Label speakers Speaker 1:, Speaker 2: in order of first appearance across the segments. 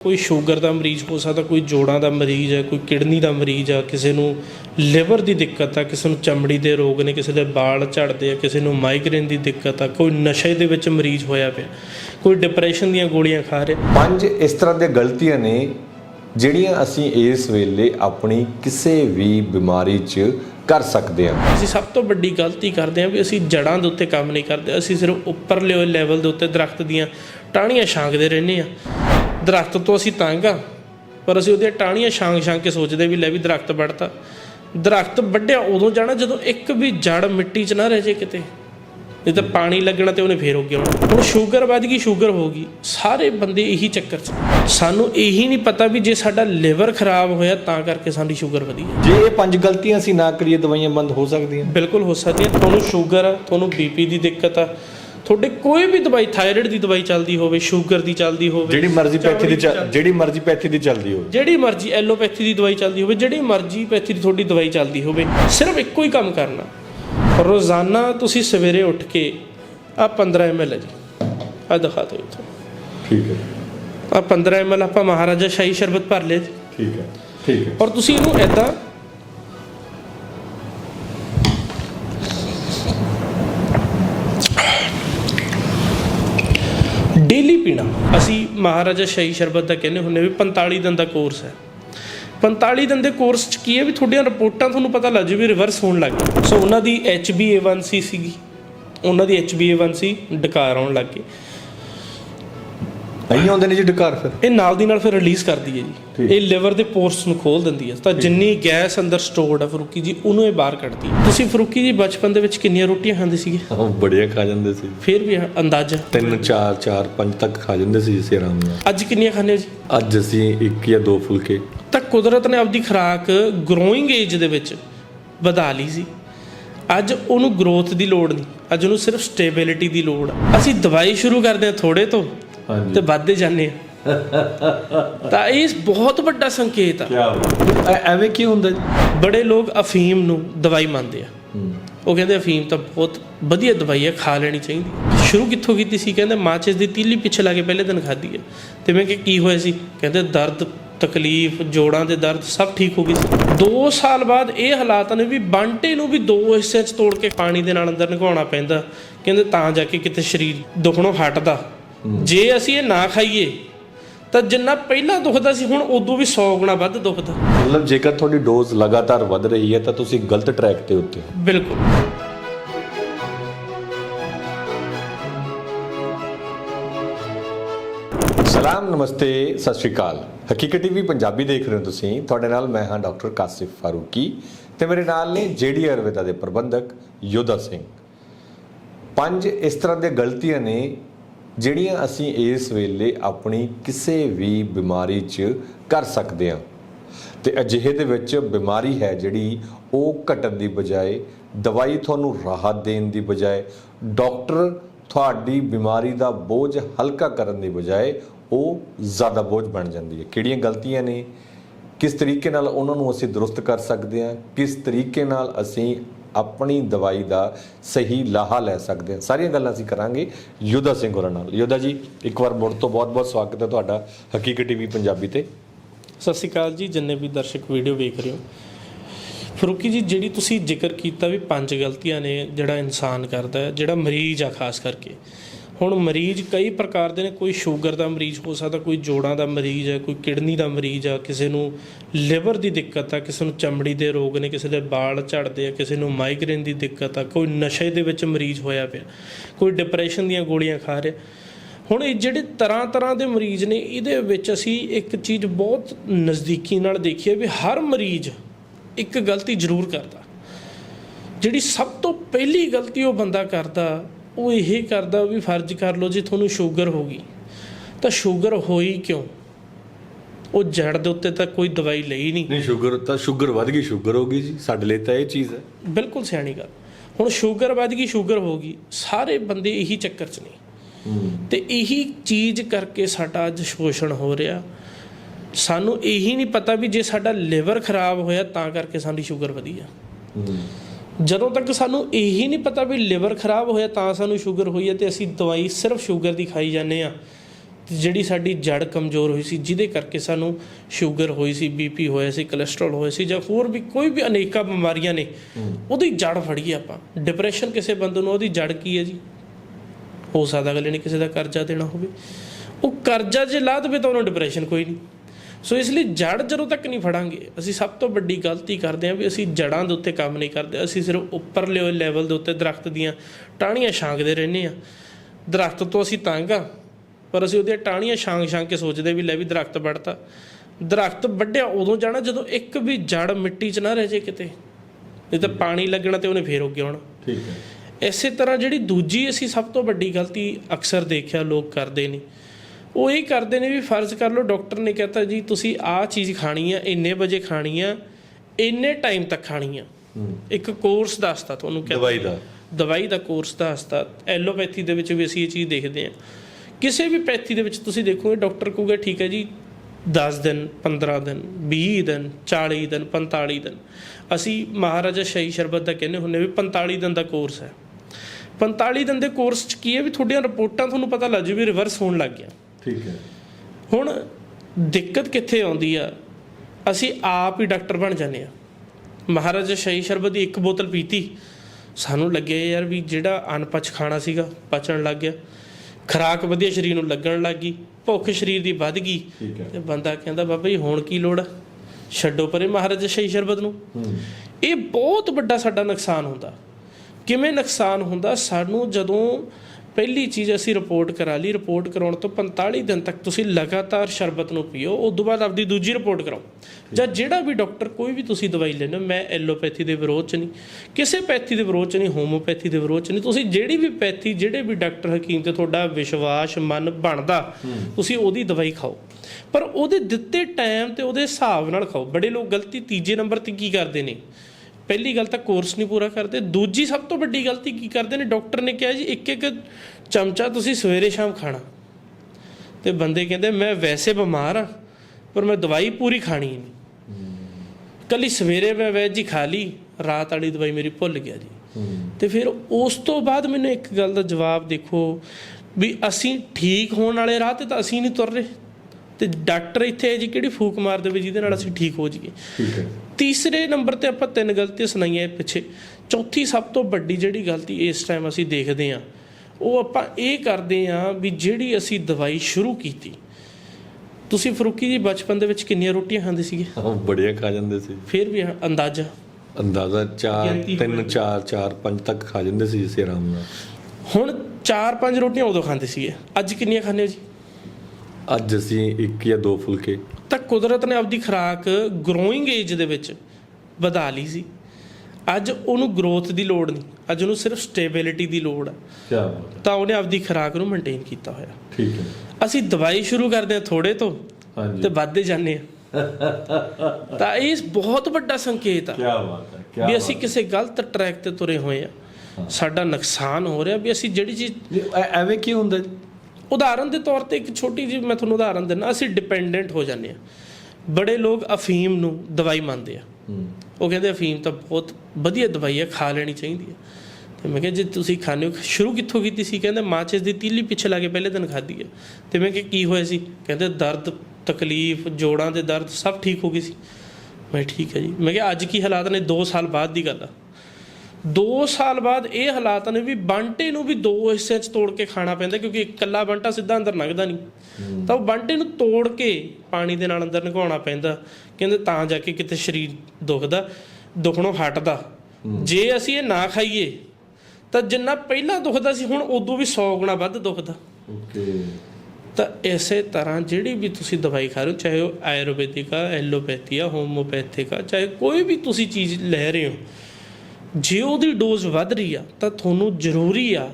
Speaker 1: ਕੋਈ ਸ਼ੂਗਰ ਦਾ ਮਰੀਜ਼ ਹੋ ਸਕਦਾ ਕੋਈ ਜੋੜਾਂ ਦਾ ਮਰੀਜ਼ ਹੈ ਕੋਈ ਕਿਡਨੀ ਦਾ ਮਰੀਜ਼ ਆ ਕਿਸੇ ਨੂੰ ਲਿਵਰ ਦੀ ਦਿੱਕਤ ਆ ਕਿਸੇ ਨੂੰ ਚਮੜੀ ਦੇ ਰੋਗ ਨੇ ਕਿਸੇ ਦੇ ਵਾਲ ਝੜਦੇ ਆ ਕਿਸੇ ਨੂੰ ਮਾਈਗ੍ਰੇਨ ਦੀ ਦਿੱਕਤ ਆ ਕੋਈ ਨਸ਼ੇ ਦੇ ਵਿੱਚ ਮਰੀਜ਼ ਹੋਇਆ ਪਿਆ ਕੋਈ ਡਿਪਰੈਸ਼ਨ ਦੀਆਂ ਗੋਲੀਆਂ ਖਾ ਰਿਹਾ।
Speaker 2: ਪੰਜ ਇਸ ਤਰ੍ਹਾਂ ਦੀਆਂ ਗਲਤੀਆਂ ਨੇ ਜਿਹੜੀਆਂ ਅਸੀਂ ਇਸ ਵੇਲੇ ਆਪਣੀ ਕਿਸੇ ਵੀ ਬਿਮਾਰੀ 'ਚ ਕਰ ਸਕਦੇ ਹਾਂ।
Speaker 1: ਅਸੀਂ ਸਭ ਤੋਂ ਵੱਡੀ ਗਲਤੀ ਕਰਦੇ ਹਾਂ ਵੀ ਅਸੀਂ ਜੜਾਂ ਦੇ ਉੱਤੇ ਕੰਮ ਨਹੀਂ ਕਰਦੇ ਅਸੀਂ ਸਿਰਫ ਉੱਪਰਲੇ ਲੈਵਲ ਦੇ ਉੱਤੇ ਦਰਖਤ ਦੀਆਂ ਟਾਹਣੀਆਂ ਛਾਂਗਦੇ ਰਹਿੰਦੇ ਆ ਦਰਖਤ ਤੋਂ ਅਸੀਂ ਤੰਗ ਆ। ਪਰ ਅਸੀਂ ਉਹਦੀਆਂ ਟਾਹਣੀਆਂ ਛਾਂਗ ਛਾਂਗ ਕੇ ਸੋਚਦੇ ਵੀ ਲੈ ਵੀ ਦਰਖਤ ਵੱਢਤਾ। ਦਰਖਤ ਵੱਢਿਆ ਉਦੋਂ ਜਾਣਾ ਜਦੋਂ ਇੱਕ ਵੀ ਜੜ ਮਿੱਟੀ 'ਚ ਨਾ ਰਹਿ ਜੇ ਕਿਤੇ। ਨਹੀਂ ਤਾਂ ਪਾਣੀ ਲੱਗਣਾ ਤੇ ਉਹਨੇ ਫੇਰ ਉੱਗੇ ਆਉਣਾ। ਹੁਣ ਸ਼ੂਗਰ ਵੱਧ ਗਈ ਸ਼ੂਗਰ ਹੋ ਗਈ। ਸਾਰੇ ਬੰਦੇ ਇਹੀ ਚੱਕਰ 'ਚ। ਸਾਨੂੰ ਇਹੀ ਨਹੀਂ ਪਤਾ ਵੀ ਜੇ ਸਾਡਾ ਲਿਵਰ ਖਰਾਬ ਹੋਇਆ ਤਾਂ ਕਰਕੇ ਸਾਡੀ ਸ਼ੂਗਰ ਵਧੀ ਹੈ।
Speaker 2: ਜੇ ਇਹ ਪੰਜ ਗਲਤੀਆਂ ਅਸੀਂ ਨਾ ਕਰੀਏ ਦਵਾਈਆਂ ਬੰਦ ਹੋ ਸਕਦੀਆਂ।
Speaker 1: ਬਿਲਕੁਲ ਹੋ ਸਕਦੀ ਹੈ ਤੁਹਾਨੂੰ ਸ਼ੂਗਰ ਆ ਤੁਹਾਨੂੰ ਬੀਪੀ ਦੀ ਦਿੱਕਤ ਆ। ਤੁਹਾਡੇ ਕੋਈ ਵੀ ਦਵਾਈ ਥਾਇਰਾਇਡ ਦੀ ਦਵਾਈ ਚੱਲਦੀ ਹੋਵੇ ਸ਼ੂਗਰ ਦੀ ਚੱਲਦੀ ਹੋਵੇ
Speaker 2: ਜਿਹੜੀ ਮਰਜ਼ੀ ਪੈਥੀ ਦੀ ਜਿਹੜੀ ਮਰਜ਼ੀ ਪੈਥੀ ਦੀ ਚੱਲਦੀ ਹੋਵੇ।
Speaker 1: ਜਿਹੜੀ ਮਰਜ਼ੀ ਐਲੋਪੈਥੀ ਦੀ ਦਵਾਈ ਚੱਲਦੀ ਹੋਵੇ ਜਿਹੜੀ ਮਰਜ਼ੀ ਪੈਥੀ ਦੀ ਤੁਹਾਡੀ ਦਵਾਈ ਚੱਲਦੀ ਹੋਵੇ ਸਿਰਫ ਇੱਕੋ ਹੀ ਕੰਮ ਕਰਨਾ। ਰੋਜ਼ਾਨਾ ਤੁਸੀਂ ਸਵੇਰੇ ਉੱਠ ਕੇ ਆ 15 ml ਹੈ ਜੀ। ਆ ਦਿਖਾ ਦਿਓ ਇੱਥੇ।
Speaker 2: ਠੀਕ ਹੈ।
Speaker 1: ਆ 15 ml ਆਪਾਂ ਮਹਾਰਾਜਾ ਸ਼ਾਹੀ ਸ਼ਰਬਤ ਭਰ ਲਿਆ ਜੀ।
Speaker 2: ਠੀਕ ਹੈ। ਠੀਕ ਹੈ।
Speaker 1: ਔਰ ਤੁਸੀਂ ਇਹਨੂੰ ਐਦਾਂ ਅਸੀਂ ਮਹਾਰਾਜਾ ਸ਼ਾਹੀ ਸ਼ਰਬਤ ਦਾ ਕਹਿੰਦੇ ਹੁੰਦੇ ਵੀ 45 ਦਿਨ ਦਾ ਕੋਰਸ ਹੈ। 45 ਦਿਨ ਦੇ ਕੋਰਸ ਚ ਕੀ ਹੈ ਵੀ ਤੁਹਾਡੀਆਂ ਰਿਪੋਰਟਾਂ ਤੁਹਾਨੂੰ ਪਤਾ ਲੱਗ ਜੂ ਵੀ ਰਿਵਰਸ ਹੋਣ ਲੱਗ ਗਈ ਸੋ ਉਹਨਾਂ ਦੀ HbA1c ਸੀਗੀ। ਉਹਨਾਂ ਦੀ HbA1c ਡਕਾਰ ਆਉਣ ਲੱਗ ਗਈ।
Speaker 2: ਨਹੀਂ ਆਉਂਦੇ ਨੇ ਜੀ ਡਕਾਰ ਫਿਰ।
Speaker 1: ਇਹ ਨਾਲ ਦੀ ਨਾਲ ਫਿਰ ਰਿਲੀਜ਼ ਕਰਦੀ ਹੈ ਜੀ। ਇਹ ਲਿਵਰ ਦੇ ਪੋਰਸ ਨੂੰ ਖੋਲ ਦਿੰਦੀ ਹੈ। ਤਾਂ ਜਿੰਨੀ ਗੈਸ ਅੰਦਰ ਸਟੋਰਡ ਹੈ ਫਰੂਕੀ ਜੀ ਉਹਨੂੰ ਇਹ ਬਾਹਰ ਕੱਢਦੀ ਹੈ। ਤੁਸੀਂ ਫਰੂਕੀ ਜੀ ਬਚਪਨ ਦੇ ਵਿੱਚ ਕਿੰਨੀਆਂ ਰੋਟੀਆਂ ਖਾਂਦੇ ਸੀਗੇ?
Speaker 2: ਉਹ ਬੜੀਆਂ ਖਾ ਜਾਂਦੇ ਸੀ।
Speaker 1: ਫਿਰ ਵੀ ਅੰਦਾਜ਼ਾ?
Speaker 2: ਤਿੰਨ ਚਾਰ ਚਾਰ ਪੰਜ ਤੱਕ ਖਾ ਜਾਂਦੇ ਸੀ ਇਸੇ ਆਰਾਮ ਨਾਲ
Speaker 1: ਅੱਜ ਕਿੰਨੀਆਂ ਖਾਂਦੇ ਹੋ ਜੀ?
Speaker 2: ਅੱਜ ਅਸੀਂ ਇੱਕ ਜਾਂ ਦੋ ਫੁਲਕੇ।
Speaker 1: ਤਾਂ ਕੁਦਰਤ ਨੇ ਆਪਦੀ ਖੁਰਾਕ ਗਰੋਇੰਗ ਏਜ ਦੇ ਵਿੱਚ ਵਧਾ ਲਈ ਸੀ। ਅੱਜ ਉਹਨੂੰ ਗਰੋਥ ਦੀ ਲੋੜ ਨਹੀਂ। ਅੱਜ ਉਹਨੂੰ ਸਿਰਫ ਸਟੇਬਿਲਿਟੀ ਦੀ ਲੋੜ ਆ। ਅਸੀਂ ਦਵਾਈ ਸ਼ੁਰੂ ਕਰਦੇ ਹਾਂ ਥੋੜੇ ਤੋਂ। ਤੇ ਵੱਧਦੇ ਜਾਂਦੇ ਆ। ਤਾਂ ਇਹ ਬਹੁਤ ਵੱਡਾ ਸੰਕੇਤ ਆ।
Speaker 2: ਕੀ ਐਵੇਂ ਕੀ ਹੁੰਦਾ ਜੀ?
Speaker 1: ਬੜੇ ਲੋਕ ਅਫੀਮ ਨੂੰ ਦਵਾਈ ਮੰਨਦੇ ਆ। ਉਹ ਕਹਿੰਦੇ ਅਫੀਮ ਤਾਂ ਬਹੁਤ ਵਧੀਆ ਦਵਾਈ ਹੈ ਖਾ ਲੈਣੀ ਚਾਹੀਦੀ। ਸ਼ੁਰੂ ਕਿੱਥੋਂ ਕੀਤੀ ਸੀ? ਕਹਿੰਦੇ ਮਾਚਿਸ ਦੀ ਤੀਲੀ ਪਿੱਛੇ ਲਾ ਕੇ ਪਹਿਲੇ ਦਿਨ ਖਾਧੀ ਹੈ ਤੇ ਮੈਂ ਕਿ ਕੀ ਹੋਇਆ ਸੀ? ਕਹਿੰਦੇ ਦਰਦ ਤਕਲੀਫ ਜੋੜਾਂ ਦੇ ਦਰਦ ਸਭ ਠੀਕ ਹੋ ਗਈ ਸੀ। 2 ਸਾਲ ਬਾਅਦ ਇਹ ਹਾਲਾਤ ਨੇ ਵੀ ਬੰਟੇ ਨੂੰ ਵੀ ਦੋ ਹਿੱਸਿਆਂ 'ਚ ਤੋੜ ਕੇ ਪਾਣੀ ਦੇ ਨਾਲ ਅੰਦਰ ਨਿਗਾਉਣਾ ਪੈਂਦਾ। ਕਹਿੰਦੇ ਤਾਂ ਜਾ ਕੇ ਕਿਤੇ ਸਰੀਰ ਦੁਖਣੋਂ ਹਟਦਾ। ਜੇ ਅਸੀਂ ਇਹ ਨਾ ਖਾਈਏ ਤਾਂ ਜਿੰਨਾ ਪਹਿਲਾਂ ਦੁਖਦਾ ਸੀ ਹੁਣ ਉਦੋਂ ਵੀ 100 ਗੁਣਾ ਵੱਧ ਦੁਖਦਾ।
Speaker 2: ਮਤਲਬ ਜੇਕਰ ਤੁਹਾਡੀ ਡੋਜ਼ ਲਗਾਤਾਰ ਵੱਧ ਰਹੀ ਹੈ ਤਾਂ ਤੁਸੀਂ ਗਲਤ ਟਰੈਕ ਤੇ ਉੱਤੇ ਹੋ।
Speaker 1: ਬਿਲਕੁਲ।
Speaker 2: ਸਲਾਮ ਨਮਸਤੇ ਸਤਿ ਸ਼੍ਰੀ ਅਕਾਲ। ਹਕੀਕਤ ਟੀਵੀ ਪੰਜਾਬੀ ਦੇਖ ਰਹੇ ਹੋ ਤੁਸੀਂ। ਤੁਹਾਡੇ ਨਾਲ ਮੈਂ ਹਾਂ ਡਾਕਟਰ ਕਾਸਿਫ ਫਾਰੂਕੀ ਤੇ ਮੇਰੇ ਨਾਲ ਨੇ ਜੇਡੀ ਆਯੁਰਵੇਦਾ ਦੇ ਪ੍ਰਬੰਧਕ ਯੋਧਾ ਸਿੰਘ। ਪੰਜ ਇਸ ਤਰ੍ਹਾਂ ਦੀਆਂ ਗਲਤੀਆਂ ਨੇ ਜਿਹੜੀਆਂ ਅਸੀਂ ਇਸ ਵੇਲੇ ਆਪਣੀ ਕਿਸੇ ਵੀ ਬਿਮਾਰੀ 'ਚ ਕਰ ਸਕਦੇ ਹਾਂ। ਤੇ ਅਜਿਹੇ ਦੇ ਵਿੱਚ ਬਿਮਾਰੀ ਹੈ ਜਿਹੜੀ ਉਹ ਘਟਣ ਦੀ ਬਜਾਏ, ਦਵਾਈ ਤੁਹਾਨੂੰ ਰਾਹਤ ਦੇਣ ਦੀ ਬਜਾਏ, ਡਾਕਟਰ ਤੁਹਾਡੀ ਬਿਮਾਰੀ ਦਾ ਬੋਝ ਹਲਕਾ ਕਰਨ ਦੀ ਬਜਾਏ ਉਹ ਜ਼ਿਆਦਾ ਬੋਝ ਬਣ ਜਾਂਦੀ ਹੈ। ਕਿਹੜੀਆਂ ਗਲਤੀਆਂ ਨੇ? ਕਿਸ ਤਰੀਕੇ ਨਾਲ ਉਹਨਾਂ ਨੂੰ ਅਸੀਂ ਦਰੁਸਤ ਕਰ ਸਕਦੇ ਹਾਂ? ਕਿਸ ਤਰੀਕੇ ਨਾਲ ਅਸੀਂ ਆਪਣੀ ਦਵਾਈ ਦਾ ਸਹੀ ਲਾਹਾ ਲੈ ਸਕਦੇ ਹਾਂ। ਸਾਰੀਆਂ ਗੱਲਾਂ ਅਸੀਂ ਕਰਾਂਗੇ ਯੋਧਾ ਸਿੰਘ ਹੋਰਾਂ ਨਾਲ। ਯੋਧਾ ਜੀ, ਇੱਕ ਵਾਰ ਮੁੜ ਤੋਂ ਬਹੁਤ-ਬਹੁਤ ਸਵਾਗਤ ਹੈ ਤੁਹਾਡਾ ਹਕੀਕਤ ਟੀਵੀ ਪੰਜਾਬੀ ਤੇ।
Speaker 1: ਸਤਿ ਸ਼੍ਰੀ ਅਕਾਲ ਜੀ, ਜਿੰਨੇ ਵੀ ਦਰਸ਼ਕ ਵੀਡੀਓ ਵੇਖ ਰਹੇ ਹੋ। ਫਰੂਕੀ ਜੀ, ਜਿਹੜੀ ਤੁਸੀਂ ਜ਼ਿਕਰ ਕੀਤਾ ਵੀ ਪੰਜ ਗਲਤੀਆਂ ਨੇ ਜਿਹੜਾ ਇਨਸਾਨ ਕਰਦਾ ਹੈ, ਜਿਹੜਾ ਮਰੀਜ਼ ਆ, ਖਾਸ ਕਰਕੇ। ਹੁਣ ਮਰੀਜ਼ ਕਈ ਪ੍ਰਕਾਰ ਦੇ ਨੇ, ਕੋਈ ਸ਼ੂਗਰ ਦਾ ਮਰੀਜ਼ ਹੋ ਸਕਦਾ, ਕੋਈ ਜੋੜਾਂ ਦਾ ਮਰੀਜ਼ ਹੈ, ਕੋਈ ਕਿਡਨੀ ਦਾ ਮਰੀਜ਼ ਆ, ਕਿਸੇ ਨੂੰ ਲਿਵਰ ਦੀ ਦਿੱਕਤ ਆ, ਕਿਸੇ ਨੂੰ ਚਮੜੀ ਦੇ ਰੋਗ ਨੇ, ਕਿਸੇ ਦੇ ਵਾਲ ਝੜਦੇ ਆ, ਕਿਸੇ ਨੂੰ ਮਾਈਗ੍ਰੇਨ ਦੀ ਦਿੱਕਤ ਆ, ਕੋਈ ਨਸ਼ੇ ਦੇ ਵਿੱਚ ਮਰੀਜ਼ ਹੋਇਆ ਪਿਆ, ਕੋਈ ਡਿਪਰੈਸ਼ਨ ਦੀਆਂ ਗੋਲੀਆਂ ਖਾ ਰਿਹਾ। ਹੁਣ ਇਹ ਜਿਹੜੇ ਤਰ੍ਹਾਂ ਤਰ੍ਹਾਂ ਦੇ ਮਰੀਜ਼ ਨੇ, ਇਹਦੇ ਵਿੱਚ ਅਸੀਂ ਇੱਕ ਚੀਜ਼ ਬਹੁਤ ਨਜ਼ਦੀਕੀ ਨਾਲ ਦੇਖੀਏ ਵੀ ਹਰ ਮਰੀਜ਼ ਇੱਕ ਗਲਤੀ ਜ਼ਰੂਰ ਕਰਦਾ। ਜਿਹੜੀ ਸਭ ਤੋਂ ਪਹਿਲੀ ਗਲਤੀ ਉਹ ਬੰਦਾ ਕਰਦਾ ਉਹ ਇਹ ਕਰਦਾ ਵੀ ਫਰਜ਼ ਕਰ ਲਓ ਜੇ ਤੁਹਾਨੂੰ ਸ਼ੂਗਰ ਹੋ ਗਈ ਤਾਂ ਸ਼ੂਗਰ ਹੋਈ ਕਿਉਂ? ਉਹ ਜੜ ਦੇ ਉੱਤੇ ਤਾਂ ਕੋਈ ਦਵਾਈ ਲਈ ਨਹੀਂ।
Speaker 2: ਨਹੀਂ ਸ਼ੂਗਰ ਤਾਂ ਸ਼ੂਗਰ ਵੱਧ ਗਈ ਸ਼ੂਗਰ ਹੋ ਗਈ ਜੀ। ਸਾਡੇ ਲਈ ਤਾਂ ਇਹ ਚੀਜ਼ ਹੈ।
Speaker 1: ਬਿਲਕੁਲ ਸਿਆਣੀ ਗੱਲ। ਹੁਣ ਸ਼ੂਗਰ ਵੱਧ ਗਈ ਸ਼ੂਗਰ ਹੋ ਗਈ ਸਾਰੇ ਬੰਦੇ ਇਹੀ ਚੱਕਰ 'ਚ ਨੇ। ਤੇ ਇਹੀ ਚੀਜ਼ ਕਰਕੇ ਸਾਡਾ ਅੱਜ ਸ਼ੋਸ਼ਣ ਹੋ ਰਿਹਾ। ਸਾਨੂੰ ਇਹੀ ਨਹੀਂ ਪਤਾ ਵੀ ਜੇ ਸਾਡਾ ਲਿਵਰ ਖਰਾਬ ਹੋਇਆ ਤਾਂ ਕਰਕੇ ਸਾਡੀ ਸ਼ੂਗਰ ਵਧੀ ਆ। ਜਦੋਂ ਤੱਕ ਸਾਨੂੰ ਇਹੀ ਨਹੀਂ ਪਤਾ ਵੀ ਲਿਵਰ ਖਰਾਬ ਹੋਇਆ ਤਾਂ ਸਾਨੂੰ ਸ਼ੂਗਰ ਹੋਈ ਹੈ ਤੇ ਅਸੀਂ ਦਵਾਈ ਸਿਰਫ ਸ਼ੂਗਰ ਦੀ ਖਾਈ ਜਾਂਦੇ ਆ ਜਿਹੜੀ ਸਾਡੀ ਜੜ ਕਮਜ਼ੋਰ ਹੋਈ ਸੀ ਜਿਹਦੇ ਕਰਕੇ ਸਾਨੂੰ ਸ਼ੂਗਰ ਹੋਈ ਸੀ ਬੀਪੀ ਹੋਇਆ ਸੀ ਕੋਲੇਸਟ੍ਰੋਲ ਹੋਇਆ ਸੀ ਜਾਂ ਹੋਰ ਵੀ ਕੋਈ ਵੀ ਅਨੇਕਾਂ ਬਿਮਾਰੀਆਂ ਨੇ ਉਹਦੀ ਜੜ ਫੜੀਏ ਆਪਾਂ। ਡਿਪਰੈਸ਼ਨ ਕਿਸੇ ਬੰਦੇ ਨੂੰ ਉਹਦੀ ਜੜ ਕੀ ਹੈ ਜੀ? ਹੋ ਸਕਦਾ ਅਗਲੇ ਨੇ ਕਿਸੇ ਦਾ ਕਰਜ਼ਾ ਦੇਣਾ ਹੋਵੇ। ਉਹ ਕਰਜ਼ਾ ਜੇ ਲਾ ਦੇਵੇ ਤਾਂ ਉਹਨੂੰ ਡਿਪਰੈਸ਼ਨ ਕੋਈ ਨਹੀਂ। ਸੋ ਇਸ ਲਈ ਜੜ ਜਦੋਂ ਤੱਕ ਨਹੀਂ ਫੜਾਂਗੇ ਅਸੀਂ ਸਭ ਤੋਂ ਵੱਡੀ ਗਲਤੀ ਕਰਦੇ ਹਾਂ ਵੀ ਅਸੀਂ ਜੜਾਂ ਦੇ ਉੱਤੇ ਕੰਮ ਨਹੀਂ ਕਰਦੇ ਅਸੀਂ ਸਿਰਫ ਉੱਪਰਲੇ ਲੈਵਲ ਦੇ ਉੱਤੇ ਦਰਖਤ ਦੀਆਂ ਟਾਹਣੀਆਂ ਛਾਂਗਦੇ ਰਹਿੰਦੇ ਆ ਦਰਖਤ ਤੋਂ ਅਸੀਂ ਤੰਗ ਆ ਪਰ ਅਸੀਂ ਉਹਦੀਆਂ ਟਾਹਣੀਆਂ ਛਾਂਗ ਛਾਂਗ ਕੇ ਸੋਚਦੇ ਵੀ ਲੈ ਵੀ ਦਰਖਤ ਵੱਢਤਾ। ਦਰਖਤ ਵੱਢਿਆ ਉਦੋਂ ਜਾਣਾ ਜਦੋਂ ਇੱਕ ਵੀ ਜੜ ਮਿੱਟੀ 'ਚ ਨਾ ਰਹਿ ਜੇ ਕਿਤੇ ਨਹੀਂ ਤਾਂ ਪਾਣੀ ਲੱਗਣਾ ਤੇ ਉਹਨੇ ਫੇਰ ਉੱਗ ਆਉਣਾ।
Speaker 2: ਠੀਕ ਹੈ।
Speaker 1: ਇਸੇ ਤਰ੍ਹਾਂ ਜਿਹੜੀ ਦੂਜੀ ਅਸੀਂ ਸਭ ਤੋਂ ਵੱਡੀ ਗਲਤੀ ਅਕਸਰ ਦੇਖਿਆ ਲੋਕ ਕਰਦੇ ਨੇ ਉਹ ਇਹ ਕਰਦੇ ਨੇ ਵੀ ਫਰਜ਼ ਕਰ ਲਓ ਡਾਕਟਰ ਨੇ ਕਹਤਾ ਜੀ ਤੁਸੀਂ ਆਹ ਚੀਜ਼ ਖਾਣੀ ਆ ਇੰਨੇ ਵਜੇ ਖਾਣੀ ਆ ਇੰਨੇ ਟਾਈਮ ਤੱਕ ਖਾਣੀ ਆ। ਇੱਕ ਕੋਰਸ ਦੱਸਤਾ ਤੁਹਾਨੂੰ ਕਹਿੰਦਾ
Speaker 2: ਦਵਾਈ ਦਾ।
Speaker 1: ਦਵਾਈ ਦਾ ਕੋਰਸ ਦੱਸਤਾ। ਐਲੋਪੈਥੀ ਦੇ ਵਿੱਚ ਵੀ ਅਸੀਂ ਇਹ ਚੀਜ਼ ਦੇਖਦੇ ਹਾਂ। ਕਿਸੇ ਵੀ ਪੈਥੀ ਦੇ ਵਿੱਚ ਤੁਸੀਂ ਦੇਖੋਗੇ ਡਾਕਟਰ ਕਹੂਗਾ ਠੀਕ ਹੈ ਜੀ 10 ਦਿਨ 15 ਦਿਨ 20 ਦਿਨ 40 ਦਿਨ 45 ਦਿਨ। ਅਸੀਂ ਮਹਾਰਾਜਾ ਸ਼ਾਹੀ ਸ਼ਰਬਤ ਦਾ ਕਹਿੰਦੇ ਹੁੰਨੇ ਵੀ 45 ਦਿਨ ਦਾ ਕੋਰਸ ਹੈ। 45 ਦਿਨ ਦੇ ਕੋਰਸ 'ਚ ਕੀ ਹੈ ਵੀ ਤੁਹਾਡੀਆਂ ਰਿਪੋਰਟਾਂ ਤੁਹਾਨੂੰ ਪਤਾ ਲੱਗ ਜੂ ਵੀ ਰਿਵਰਸ ਹੋਣ ਲੱਗ ਗਿਆ।
Speaker 2: ਠੀਕ ਹੈ।
Speaker 1: ਹੁਣ ਦਿੱਕਤ ਕਿੱਥੇ ਆਉਂਦੀ ਆ? ਅਸੀਂ ਆਪ ਹੀ ਡਾਕਟਰ ਬਣ ਜਾਂਦੇ ਆ। ਮਹਾਰਾਜਾ ਸ਼ਾਹੀ ਸ਼ਰਬਤ ਦੀ ਇੱਕ ਬੋਤਲ ਪੀਤੀ। ਸਾਨੂੰ ਲੱਗਿਆ ਯਾਰ ਵੀ ਜਿਹੜਾ ਅਨਪਚ ਖਾਣਾ ਸੀਗਾ ਪਚਣ ਲੱਗ ਗਿਆ। ਖਰਾਕ ਵਧੀਆ ਸਰੀਰ ਨੂੰ ਲੱਗਣ ਲੱਗ ਗਈ। ਭੁੱਖ ਸਰੀਰ ਦੀ ਵੱਧ ਗਈ। ਤੇ ਬੰਦਾ ਕਹਿੰਦਾ ਬਾਬਾ ਜੀ ਹੁਣ ਕੀ ਲੋੜ? ਛੱਡੋ ਪਰੇ ਮਹਾਰਾਜਾ ਸ਼ਾਹੀ ਸ਼ਰਬਤ ਨੂੰ। ਇਹ ਬਹੁਤ ਵੱਡਾ ਸਾਡਾ ਨੁਕਸਾਨ ਹੁੰਦਾ। ਕਿਵੇਂ ਨੁਕਸਾਨ ਹੁੰਦਾ? ਸਾਨੂੰ ਜਦੋਂ ਪਹਿਲੀ ਚੀਜ਼ ਅਸੀਂ ਰਿਪੋਰਟ ਕਰਾ ਲਈ ਰਿਪੋਰਟ ਕਰਾਉਣ ਤੋਂ 45 ਦਿਨ ਤੱਕ ਤੁਸੀਂ ਲਗਾਤਾਰ ਸ਼ਰਬਤ ਨੂੰ ਪੀਓ ਉਸ ਤੋਂ ਬਾਅਦ ਆਪਦੀ ਦੂਜੀ ਰਿਪੋਰਟ ਕਰਾਓ। ਜਾਂ ਜਿਹੜਾ ਵੀ ਡਾਕਟਰ ਕੋਈ ਵੀ ਤੁਸੀਂ ਦਵਾਈ ਲੈਣਾ ਮੈਂ ਐਲੋਪੈਥੀ ਦੇ ਵਿਰੋਧ ਚ ਨਹੀਂ, ਕਿਸੇ ਪੈਥੀ ਦੇ ਵਿਰੋਧ ਚ ਨਹੀਂ ਹੋਮੋਪੈਥੀ ਦੇ ਵਿਰੋਧ ਚ ਨਹੀਂ, ਤੁਸੀਂ ਜਿਹੜੀ ਵੀ ਪੈਥੀ ਜਿਹੜੇ ਵੀ ਡਾਕਟਰ ਹਕੀਮ ਤੇ ਤੁਹਾਡਾ ਵਿਸ਼ਵਾਸ, ਮਨ ਬਣਦਾ, ਤੁਸੀਂ ਉਹਦੀ ਦਵਾਈ ਖਾਓ। ਪਰ ਉਹਦੇ ਦਿੱਤੇ ਟਾਈਮ ਤੇ ਉਹਦੇ ਹਿਸਾਬ ਨਾਲ ਖਾਓ। ਬੜੇ ਲੋਕ ਗਲਤੀ ਤੀਜੇ ਨੰਬਰ ਤੇ ਕੀ ਕਰਦੇ ਨੇ? ਪਹਿਲੀ ਗੱਲ ਤਾਂ ਕੋਰਸ ਨਹੀਂ ਪੂਰਾ ਕਰਦੇ। ਦੂਜੀ ਸਭ ਤੋਂ ਵੱਡੀ ਗਲਤੀ ਕੀ ਕਰਦੇ ਨੇ? ਡਾਕਟਰ ਨੇ ਕਿਹਾ ਜੀ, ਇੱਕ ਇੱਕ ਚਮਚਾ ਤੁਸੀਂ ਸਵੇਰੇ ਸ਼ਾਮ ਖਾਣਾ। ਤੇ ਬੰਦੇ ਕਹਿੰਦੇ, ਮੈਂ ਵੈਸੇ ਬਿਮਾਰ ਆ, ਪਰ ਮੈਂ ਦਵਾਈ ਪੂਰੀ ਖਾਣੀ ਨਹੀਂ ਕੱਲੀ ਸਵੇਰੇ ਮੈਂ ਵੈਜ ਜੀ ਖਾ ਲਈ, ਰਾਤ ਵਾਲੀ ਦਵਾਈ ਮੇਰੀ ਭੁੱਲ ਗਿਆ ਜੀ। ਤੇ ਫਿਰ ਉਸ ਤੋਂ ਬਾਅਦ ਮੈਨੂੰ ਇੱਕ ਗੱਲ ਦਾ ਜਵਾਬ ਦੇਖੋ, ਵੀ ਅਸੀਂ ਠੀਕ ਹੋਣ ਵਾਲੇ ਰਾਹ ਤੇ ਤਾਂ ਅਸੀਂ ਨਹੀਂ ਤੁਰ ਰਹੇ। ਤੇ ਡਾਕਟਰ ਇੱਥੇ ਜੀ ਕਿਹੜੀ ਫੂਕ ਮਾਰ ਦੇਵੇ ਜਿਹਦੇ ਨਾਲ ਅਸੀਂ ਠੀਕ ਹੋ ਜਾਈਏ।
Speaker 2: ਠੀਕ ਹੈ।
Speaker 1: ਤੀਸਰੇ ਨੰਬਰ ਤੇ ਆਪਾਂ ਤਿੰਨ ਗਲਤੀਆਂ ਸੁਣਾਈਆਂ ਇਹ ਪਿੱਛੇ। ਚੌਥੀ ਸਭ ਤੋਂ ਵੱਡੀ ਜਿਹੜੀ ਗਲਤੀ ਇਸ ਟਾਈਮ ਅਸੀਂ ਦੇਖਦੇ ਹਾਂ ਉਹ ਆਪਾਂ ਇਹ ਕਰਦੇ ਹਾਂ ਵੀ ਜਿਹੜੀ ਅਸੀਂ ਦਵਾਈ ਸ਼ੁਰੂ ਕੀਤੀ। ਤੁਸੀਂ ਫਰੂਕੀ ਜੀ ਬਚਪਨ ਦੇ ਵਿੱਚ ਕਿੰਨੀਆਂ ਰੋਟੀਆਂ ਖਾਂਦੇ ਸੀਗੇ?
Speaker 2: ਉਹ ਬੜੀਆਂ ਖਾ ਜਾਂਦੇ ਸੀ।
Speaker 1: ਫਿਰ ਵੀ ਅੰਦਾਜ਼ਾ?
Speaker 2: ਅੰਦਾਜ਼ਾ 4
Speaker 1: ਗਿਣਤੀ
Speaker 2: 3 4 4 5 ਤੱਕ ਖਾ ਜਾਂਦੇ ਸੀ ਇਸੇ ਆਰਾਮ ਨਾਲ।
Speaker 1: ਹੁਣ 4-5 ਰੋਟੀਆਂ ਉਦੋਂ ਖਾਂਦੇ ਸੀਗੇ। ਅੱਜ ਕਿੰਨੀਆਂ ਖਾਂਦੇ ਹੋ ਜੀ?
Speaker 2: ਅੱਜ ਅਸੀਂ ਇੱਕ ਜਾਂ ਦੋ ਫੁਲਕੇ।
Speaker 1: ਤਾਂ ਕੁਦਰਤ ਨੇ ਆਪਦੀ ਖੁਰਾਕ ਗਰੋਇੰਗ ਏਜ ਦੇ ਵਿੱਚ ਵਧਾ ਲਈ ਸੀ। ਅੱਜ ਉਹਨੂੰ ਗਰੋਥ ਦੀ ਲੋੜ ਨਹੀਂ। ਅੱਜ ਉਹਨੂੰ ਸਿਰਫ ਸਟੇਬਿਲਿਟੀ ਦੀ ਲੋੜ ਆ।
Speaker 2: ਕੀ ਬਾਤ
Speaker 1: ਤਾਂ ਉਹਨੇ ਆਪਦੀ ਖੁਰਾਕ ਨੂੰ ਮੇਨਟੇਨ ਕੀਤਾ ਹੋਇਆ।
Speaker 2: ਠੀਕ ਹੈ।
Speaker 1: ਅਸੀਂ ਦਵਾਈ ਸ਼ੁਰੂ ਕਰਦੇ ਹਾਂ ਥੋੜੇ ਤੋਂ
Speaker 2: ਹਾਂਜੀ।
Speaker 1: ਤੇ ਵੱਧਦੇ ਜਾਂਦੇ ਆ ਤਾਂ ਇਹ ਬਹੁਤ ਵੱਡਾ ਸੰਕੇਤ ਆ
Speaker 2: ਕੀ ਬਾਤ ਹੈ
Speaker 1: ਵੀ ਅਸੀਂ ਕਿਸੇ ਗਲਤ ਟਰੈਕ ਤੇ ਤੁਰੇ ਹੋਏ ਆ ਸਾਡਾ ਨੁਕਸਾਨ ਹੋ ਰਿਹਾ ਵੀ ਅਸੀਂ ਜਿਹੜੀ ਚੀਜ਼
Speaker 2: ਐਵੇਂ ਕੀ ਹੁੰਦਾ? ਜੀ
Speaker 1: ਉਦਾਹਰਨ ਦੇ ਤੌਰ ਤੇ ਇੱਕ ਛੋਟੀ ਜਿਹੀ ਮੈਂ ਤੁਹਾਨੂੰ ਉਦਾਹਰਨ ਦਿੰਦਾ ਅਸੀਂ ਡਿਪੈਂਡੈਂਟ ਹੋ ਜਾਂਦੇ ਆ ਬੜੇ ਲੋਕ ਅਫੀਮ ਨੂੰ ਦਵਾਈ ਮੰਨਦੇ ਆ। ਉਹ ਕਹਿੰਦੇ ਅਫੀਮ ਤਾਂ ਬਹੁਤ ਵਧੀਆ ਦਵਾਈ ਆ ਖਾ ਲੈਣੀ ਚਾਹੀਦੀ ਆ ਤੇ ਮੈਂ ਕਿਹਾ ਜੇ ਤੁਸੀਂ ਖਾਣੇ ਹੋ ਸ਼ੁਰੂ ਕਿੱਥੋਂ ਕੀਤੀ ਸੀ? ਕਹਿੰਦੇ ਮਾਚਿਸ ਦੀ ਤੀਲੀ ਪਿੱਛੇ ਲਾ ਕੇ ਪਹਿਲੇ ਦਿਨ ਖਾਧੀ ਆ ਤੇ ਮੈਂ ਕਿਹਾ ਕੀ ਹੋਇਆ ਸੀ? ਕਹਿੰਦੇ ਦਰਦ ਤਕਲੀਫ ਜੋੜਾਂ ਦੇ ਦਰਦ ਸਭ ਠੀਕ ਹੋ ਗਈ ਸੀ। ਮੈਂ ਠੀਕ ਹੈ ਜੀ। ਮੈਂ ਕਿਹਾ ਅੱਜ ਕੀ ਹਾਲਾਤ ਨੇ? 2 ਸਾਲ ਬਾਅਦ ਦੀ ਗੱਲ ਆ। 2 ਸਾਲ ਬਾਅਦ ਇਹ ਹਾਲਾਤ ਨੇ ਵੀ ਬੰਟੇ ਨੂੰ ਵੀ ਦੋ ਹਿੱਸਿਆਂ 'ਚ ਤੋੜ ਕੇ ਖਾਣਾ ਪੈਂਦਾ ਕਿਉਂਕਿ ਇਕੱਲਾ ਬੰਟਾ ਸਿੱਧਾ ਅੰਦਰ ਲੰਘਦਾ ਨਹੀਂ। ਤਾਂ ਉਹ ਬੰਟੇ ਨੂੰ ਤੋੜ ਕੇ ਪਾਣੀ ਦੇ ਨਾਲ ਅੰਦਰ ਨਗਾਉਣਾ ਪੈਂਦਾ। ਕਹਿੰਦੇ ਤਾਂ ਜਾ ਕੇ ਕਿਤੇ ਸਰੀਰ ਦੁਖਦਾ ਦੁਖਣੋਂ ਹਟਦਾ। ਜੇ ਅਸੀਂ ਇਹ ਨਾ ਖਾਈਏ ਤਾਂ ਜਿੰਨਾ ਪਹਿਲਾਂ ਦੁਖਦਾ ਸੀ ਹੁਣ ਉਦੋਂ ਵੀ 100 ਗੁਣਾ ਵੱਧ ਦੁਖਦਾ।
Speaker 2: ਓਕੇ।
Speaker 1: ਤਾਂ ਇਸੇ ਤਰ੍ਹਾਂ ਜਿਹੜੀ ਵੀ ਤੁਸੀਂ ਦਵਾਈ ਖਾ ਰਹੇ ਹੋ ਚਾਹੇ ਉਹ ਆਯੁਰਵੈਦਿਕ ਆ ਐਲੋਪੈਥੀ ਆ ਹੋਮੋਪੈਥਿਕ ਆ ਚਾਹੇ ਕੋਈ ਵੀ ਤੁਸੀਂ ਚੀਜ਼ ਲੈ ਰਹੇ ਹੋ ਜੇ ਉਹਦੀ ਡੋਜ਼ ਵੱਧ ਰਹੀ ਆ ਤਾਂ ਤੁਹਾਨੂੰ ਜ਼ਰੂਰੀ ਆ